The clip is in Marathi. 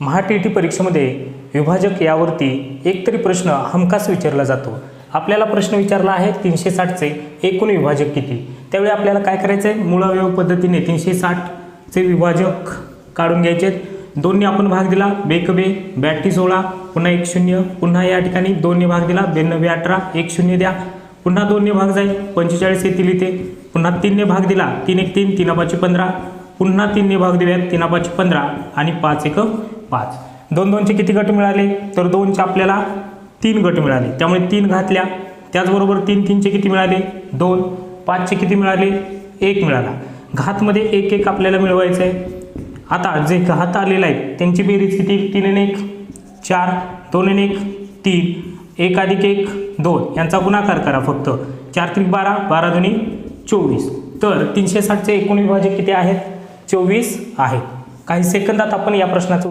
महा टी टी परीक्षेमध्ये विभाजक यावरती एकतरी प्रश्न हमखास विचारला जातो. आपल्याला प्रश्न विचारला आहे तीनशे साठचे एकूण विभाजक किती? त्यावेळी आपल्याला काय करायचं आहे मुळावयव पद्धतीने तीनशे साठचे विभाजक काढून घ्यायचे दोन्ही आपण भाग दिला बेक बे सोळा पुन्हा एक शून्य पुन्हा या ठिकाणी दोन्ही भाग दिला ब्याण्णवे अठरा एक शून्य द्या. पुन्हा दोन्ही भाग जाईल पंचेचाळीस येतील इथे पुन्हा तीनने भाग दिला तीन एक तीन तीन पाचशे पंधरा. पुन्हा तीनने भाग देऊयात तीन पाचशे पंधरा आणि पाच एक पाच. दोन दोनचे किती गट मिळाले? तर दोनचे आपल्याला तीन गट मिळाले. त्यामुळे तीन घातल्या. त्याचबरोबर तीन तीनचे किती मिळाले? दोन. पाचचे किती मिळाले? एक मिळाला. घातमध्ये एक एक आपल्याला मिळवायचं आहे आता जे घात आलेला आहे त्यांची बेरीज किती? तीन आणि एक. चार. दोन आणि एक. तीन. एक अधिक एक दोन. यांचा गुणाकार करा फक्त. चार त्रिक बारा बारा दोन्ही चोवीस. तर तीनशे साठचे एकूण विभाजक किती आहेत? चोवीस आहेत. काही सेकंदात आपण या प्रश्नाचं